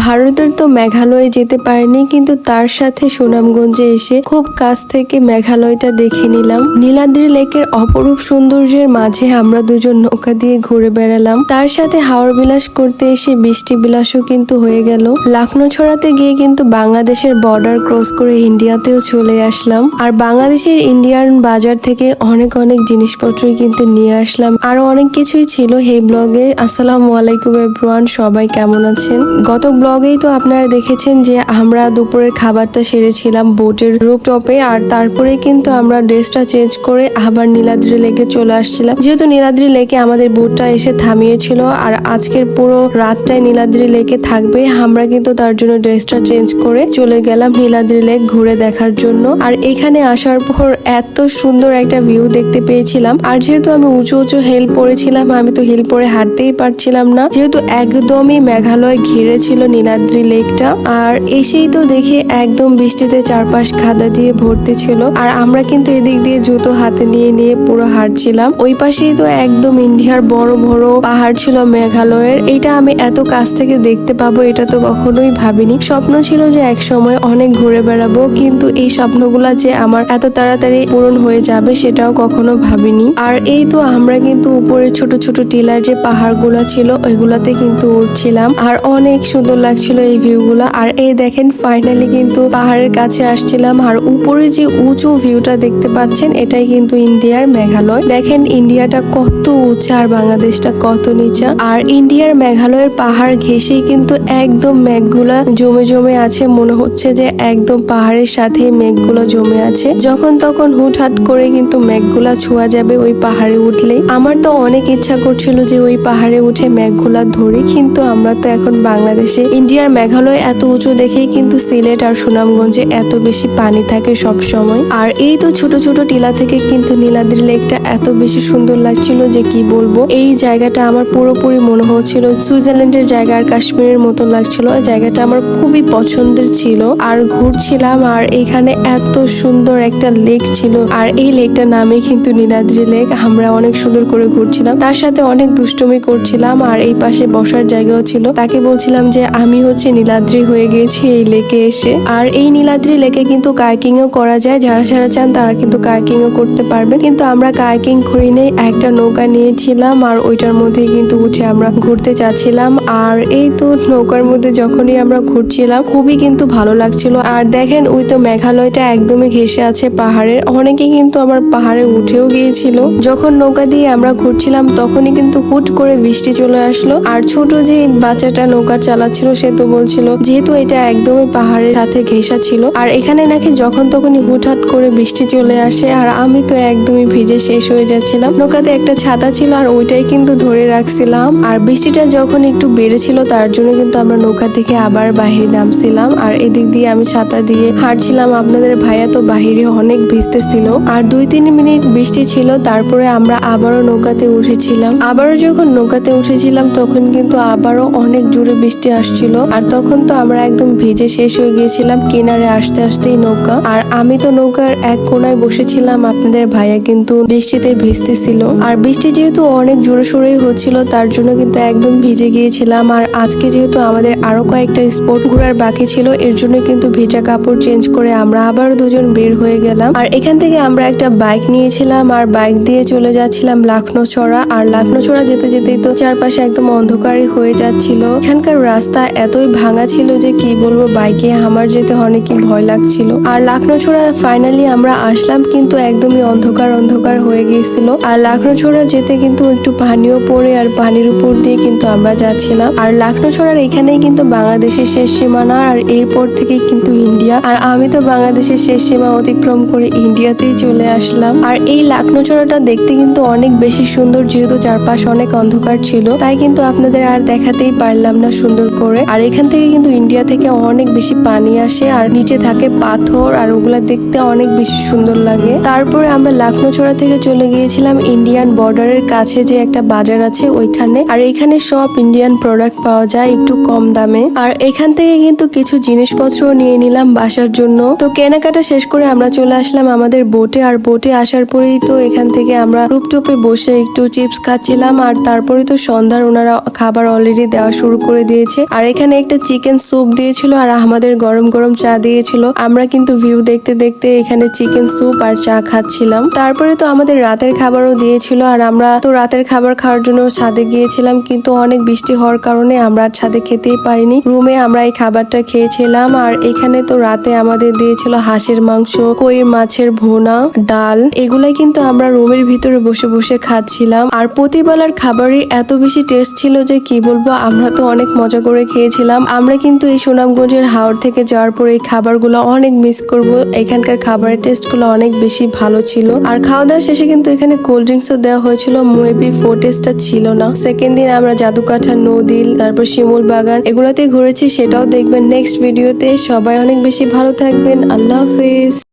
ভারতের তো মেঘালয়ে যেতে পারিনি, কিন্তু তার সাথে সুনামগঞ্জে এসে খুব কাছ থেকে মেঘালয়টা দেখে নিলাম। নীলাদ্রি লেকের অপরূপ সৌন্দর্যের মাঝে আমরা দুজন নৌকা দিয়ে ঘুরে বেড়ালাম। তার সাথে হাওড় বিলাস করতে এসে বৃষ্টি বিলাসও কিন্তু হয়ে গেল। লাখনো ছড়াতে গিয়ে কিন্তু বাংলাদেশের বর্ডার ক্রস করে ইন্ডিয়াতেও চলে আসলাম। আর বাংলাদেশের ইন্ডিয়ান বাজার থেকে অনেক অনেক জিনিসপত্রই কিন্তু নিয়ে আসলাম। আরও অনেক কিছুই ছিল এই ব্লগে। আসসালামু আলাইকুম এভরিওয়ান সবাই কেমন আছেন? গত ব্লগেই তো আপনারা দেখেছেন যে আমরা দুপুরের খাবারটা সেরেছিলাম বোটের রুপটপে, আর তারপরে কিন্তু আমরা ড্রেসটা চেঞ্জ করে আবার নীলাদ্রি লেকে চলে আসছিলাম। যেহেতু নীলাদ্রি লেকে আমাদের বোটটা এসে থামিয়েছিল, আর আজকের পুরো রাতটাই নীলাদ্রি লেকে থাকবে, আমরা কিন্তু তার জন্য ড্রেসটা চেঞ্জ করে চলে গেলাম নীলাদ্রি লেক ঘুরে দেখার জন্য। আর এখানে আসার পর এত সুন্দর একটা ভিউ দেখতে পেয়েছিলাম। আর যেহেতু আমি উঁচু উঁচু হিল পরেছিলাম আমি তো হিল পরে হাঁটতেই পারছিলাম না। যেহেতু একদমই মেঘালয় ঘিরে ছিল নীলাদ্রি লেকটা। আর এসেই তো দেখি একদম বৃষ্টিতে চারপাশ খাদা দিয়ে ভর্তি ছিল। আর আমরা কিন্তু এদিক দিয়ে জুতো হাতে নিয়ে নিয়ে পুরো হাঁটছিলাম। ওই পাশেই তো একদম ইন্ডিয়ার বড় বড় পাহাড় ছিল মেঘালয়ের। এটা আমি এত কাছ থেকে দেখতে পাবো, এটা তো কখনোই ভাবিনি। স্বপ্ন ছিল যে এক সময় অনেক ঘুরে বেড়াবো, কিন্তু এই স্বপ্নগুলা যে আমার এত তাড়াতাড়ি পূরণ হয়ে যাবে সেটাও কখনো ভাবিনি। আর এই তো আমরা কিন্তু উপরে ছোট ছোট টিলার যে পাহাড়গুলো ছিল, ওইগুলাতে কিন্তু উঠছিলাম। আর অনেক সুন্দর লাগছিল এই ভিউগুলো আর এই দেখেন ফাইনালি কিন্তু পাহাড়ের কাছে আসছিলাম। আর উপরে যে উঁচু ভিউটা দেখতে পাচ্ছেন, এটাই কিন্তু ইন্ডিয়ার মেঘালয়। দেখেন, ইন্ডিয়াটা কত উঁচা আর বাংলাদেশটা কত নিচা। আর ইন্ডিয়ার মেঘালয়ের পাহাড় ঘেঁষেই কিন্তু একদম মেঘগুলা জমে জমে আছে। মনে হচ্ছে যে একদম পাহাড়ের সাথে মেঘগুলো জমে আছে। যখন তখন হুটহাট করে কিন্তু মেঘগুলা ছোঁয়া যাবে ওই পাহাড়ে উঠলেই। আমার তো অনেক ইচ্ছা করছিল যে ওই পাহাড়ে উঠে মেঘগুলা ধরি, কিন্তু আমরা তো এখন বাংলাদেশে ইন্ডিয়ার মেঘালয় এত উঁচু দেখেই কিন্তু সিলেট আর সুনামগঞ্জে এত বেশি পানি থাকে সব সময় আর এই তো ছোট ছোট টিলা থেকে কিন্তু নীলাদ্রি লেকটা এত বেশি সুন্দর লাগছিল যে কি বলব? এই জায়গাটা আমার পুরোপুরি মনে হচ্ছিল সুইজারল্যান্ডের জায়গা আর কাশ্মীরের মতো লাগছিল। জায়গাটা আমার খুবই পছন্দের ছিল। আর ঘুরছিলাম আর এখানে এত সুন্দর একটা লেক ছিল। আর এই লেকটার নামে কিন্তু নীলাদ্রি লেক। আমরা অনেক সুন্দর করে ঘুরছিলাম। তার সাথে অনেক দুষ্টুমি করছিলাম। আর এই পাশে বসার জায়গাও ছিল। তাকে বলছিলাম যে আমি হচ্ছে নীলাদ্রি হয়ে গেছি এই লেকে এসে। আর এই নীলাদ্রি লেকে কিন্তু কাইকিং ও করা যায়। যারা যারা চান তারা কিন্তু কাইকিং ও করতে পারবেন। কিন্তু আমরা কাইকিং করি নেই, একটা নৌকা নিয়েছিলাম আর ওইটার মধ্যে কিন্তু উঠে আমরা ঘুরতে চাচ্ছিলাম। আর এই তো নৌকার মধ্যে যখনই আমরা ঘুরছিলাম, খুবই কিন্তু ভালো লাগছিল। আর দেখেন, ওই তো মেঘালয়টা একদমই ঘেসে আছে পাহাড়ের। অনেকে কিন্তু আমার পাহাড়ে উঠেও গিয়েছিল। যখন নৌকা দিয়ে আমরা ঘুরছিলাম, তখনই কিন্তু হুট করে বৃষ্টি চলে আসলো। আর ছোট যে বাচ্চাটা নৌকা চালাচ্ছিল সে তো বলছিল, যেহেতু এটা একদমই পাহাড়ের সাথে ঘেঁষা ছিল, আর এখানে নাকি যখন তখনই হুটহাট করে বৃষ্টি চলে আসে, আর আমি তো একদমই ভিজে শেষ হয়ে যাচ্ছিলাম। নৌকাতে একটা ছাতা ছিল, আর ওইটাই কিন্তু ধরে রাখছিলাম। আর বৃষ্টিটা যখন একটু বেড়েছিল, তার জন্য কিন্তু আমরা নৌকা থেকে আবার বাহিরে নামছিলাম। আর এদিক দিয়ে আমি ছাতা দিয়ে হাঁটছিলাম। আপনাদের ভাইয়া তো বাহিরে অনেক ভিজতেছিল। আর দুই তিন মিনিট বৃষ্টি ছিল, তারপরে আমরা আবারও নৌকাতে উঠেছিলাম। আবারও যখন নৌকাতে উঠেছিলাম, তখন কিন্তু আবারও অনেক জোরে বৃষ্টি আসছিল। আর তখন তো আমরা একদম ভিজে শেষ হয়ে গিয়েছিলাম কিনারে আসতে আসতেই নৌকা। আর আমি তো নৌকার এক কোনায় বসেছিলাম, আপনাদের ভাইয়া কিন্তু বৃষ্টিতে ভিজতেছিল। আর বৃষ্টি যেহেতু অনেক জোরে সোরেই হচ্ছিল, তার জন্য কিন্তু একদম ভিজে গিয়েছিলাম। আর আজকে যেহেতু আমাদের আরও কয়েকটা স্পট ঘোরার বাকি ছিল, এর জন্য কিন্তু ভিজা কাপড় চেঞ্জ করে আমরা আবার দুজন বের হয়ে গেলাম। আর এখান থেকে আমরা একটা বাইক নিয়েছিলাম, আর বাইক দিয়ে চলে যাচ্ছিলাম লাখনো ছড়া আর লাখনো ছড়া যেতে যেতেই তো চারপাশে একদম অন্ধকারই হয়ে যাচ্ছিল। এখানকার রাস্তা এতই ভাঙা ছিল যে কি বলব, বাইকে আমার যেতে অনেকই ভয় লাগছিল। আর লাখনো ছড়া ফাইনালি আমরা আসলাম, কিন্তু একদমই অন্ধকার অন্ধকার হয়ে গিয়েছিল। আর লাখনো ছড়া যেতে কিন্তু একটু পানিও পড়ে আর পানির উপর দিয়ে কিন্তু আমরা যাচ্ছিলাম। আর লাখনো ছড়ার এখানেই কিন্তু বাংলাদেশের শেষ সীমানা আর এরপর থেকে কিন্তু ইন্ডিয়া। আর আমি তো বাংলাদেশের শেষ সীমা অতিক্রম করে ইন্ডিয়াতেই চলে আসলাম। আর এই লাখনো ছড়াটা দেখতে কিন্তু অনেক বেশি সুন্দর, যেহেতু চারপাশ অনেক অন্ধকার ছিল। তাই কিন্তু আপনাদের আর দেখাতেই পারলাম না সুন্দর করে। আর এখান থেকে কিন্তু ইন্ডিয়া থেকে অনেক বেশি পানি আসে আর নিচে থাকে পাথর আর ওগুলা দেখতে অনেক বেশি সুন্দর লাগে। তারপরে আমরা লাখনো ছড়া থেকে চলে গিয়েছিলাম ইন্ডিয়ান বর্ডারের কাছে যে একটা বাজার আছে ওইখানে। আর এখানে সব ইন্ডিয়ান প্রোডাক্ট পাওয়া যায় একটু কম দামে। আর এখান থেকে কিন্তু কিছু জিনিসপত্র নিয়ে নিলাম বাসার জন্য। তো কেনাকাটা শেষ করে আমরা চলে আসলাম আমাদের বোটে আর বোটে আসার পরেই তো এখান থেকে আমরা রুপটপে বসে একটু চিপস খাচ্ছিলাম। আর তারপরে তো সন্ধ্যার ওনারা খাবার অলরেডি দেওয়া শুরু করে দিয়েছে। আর আর এখানে একটা চিকেন স্যুপ দিয়েছিল আর আমাদের গরম গরম চা দিয়েছিল। আমরা কিন্তু ভিউ দেখতে দেখতে এখানে চিকেন স্যুপ আর চা খাচ্ছিলাম। তারপরে তো আমাদের রাতের খাবারও দিয়েছিল আর আমরা তো রাতের খাবার খাওয়ার জন্য ছাদে গিয়েছিলাম কিন্তু অনেক বৃষ্টি হওয়ার কারণে আমরা আর ছাদে খেতেই পারিনি। রুমে আমরা এই খাবারটা খেয়েছিলাম আর এখানে তো রাতে আমাদের দিয়েছিল হাঁসের মাংস কইর মাছের ভোনা, ডাল। এগুলাই কিন্তু আমরা রুমের ভিতরে বসে বসে খাচ্ছিলাম। আর প্রতিবেলার খাবারই এত বেশি টেস্ট ছিল যে কি বলব, আমরা তো অনেক মজা করে খেয়েছিলাম। আমরা কিন্তু এই সুনামগঞ্জের হাওড় থেকে যাওয়ার পর এই খাবারগুলো অনেক মিস করব। এখানকার খাবারের টেস্টগুলো অনেক বেশি ভালো ছিল। আর খাওয়া দাওয়া শেষে কিন্তু এখানে কোল্ড ড্রিঙ্কসও দেওয়া হয়েছিল। মেবি ফোটেজটা ছিল না। সেকেন্ড দিন আমরা জাদুকাঠা নদীল তারপর শিমুল বাগান এগুলোতে ঘুরেছি। সেটাও দেখবেন নেক্সট ভিডিওতে সবাই অনেক বেশি ভালো থাকবেন। আল্লাহ হাফেজ।